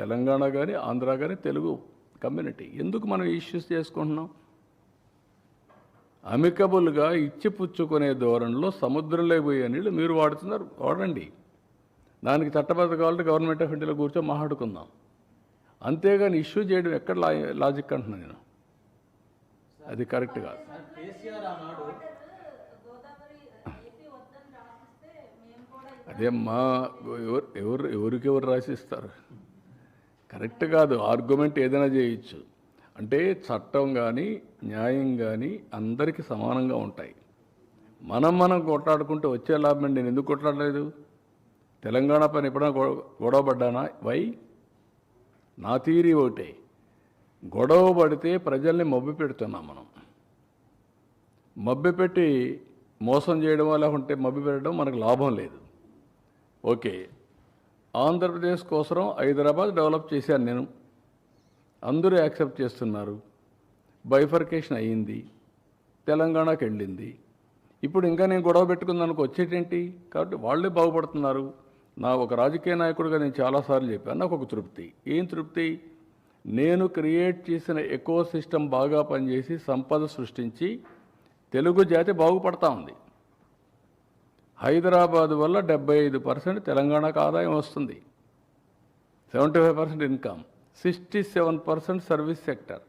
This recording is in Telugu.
తెలంగాణ కానీ ఆంధ్ర కానీ తెలుగు కమ్యూనిటీ. ఎందుకు మనం ఇష్యూస్ చేసుకుంటున్నాం? అమికబుల్గా ఇచ్చిపుచ్చుకునే ధోరణిలో సముద్రంలో పోయే నీళ్ళు మీరు వాడుతున్నారు. వాడండి. దానికి చట్టబద్ధ కావాలంటే గవర్నమెంట్ ఆఫ్ ఇండియాలో కూర్చొని మాట్లాడుకుందాం. అంతేగాని ఇష్యూ చేయడం ఎక్కడ లా లాజిక్ అంటున్నాను నేను. అది కరెక్ట్ కాదు. సార్ కేసీఆర్ ఆనాడు గోదావరి ఏపీ వద్దని రాసిస్తే మేము కూడా అదే మా ఎవరు ఎవరు ఎవరికి ఎవరు రాసిస్తారు? కరెక్ట్ కాదు. ఆర్గ్యుమెంట్ ఏదైనా చేయొచ్చు. అంటే చట్టం కానీ న్యాయం కానీ అందరికీ సమానంగా ఉంటాయి. మనం మనం కొట్లాడుకుంటే వచ్చే లాభం నేను ఎందుకు కొట్లాడలేదు? తెలంగాణ పైన ఎప్పుడైనా గొడవ పడ్డానా? వై? నా తీరి ఒకటే. గొడవ పడితే ప్రజల్ని మబ్బి పెడుతున్నాం మనం. మబ్బి పెట్టి మోసం చేయడం వల్ల ఉంటే మబ్బి పెట్టడం మనకు లాభం లేదు. ఓకే. ఆంధ్రప్రదేశ్ కోసం హైదరాబాద్ డెవలప్ చేశాను నేను. అందరూ యాక్సెప్ట్ చేస్తున్నారు. బైఫర్కేషన్ అయ్యింది. తెలంగాణకి వెళ్ళింది. ఇప్పుడు ఇంకా నేను గొడవ పెట్టుకుందానికి వచ్చేటేంటి? కాబట్టి వాళ్ళే బాగుపడుతున్నారు. నా ఒక రాజకీయ నాయకుడిగా నేను చాలాసార్లు చెప్పాను. నాకు ఒక తృప్తి. ఏం తృప్తి? నేను క్రియేట్ చేసిన ఎకో సిస్టమ్ బాగా పనిచేసి సంపద సృష్టించి తెలుగు జాతి బాగుపడతా ఉంది. హైదరాబాద్ వల్ల డెబ్బై ఐదు పర్సెంట్ తెలంగాణకు ఆదాయం వస్తుంది. Seventy five percent income sixty seven percent service sector.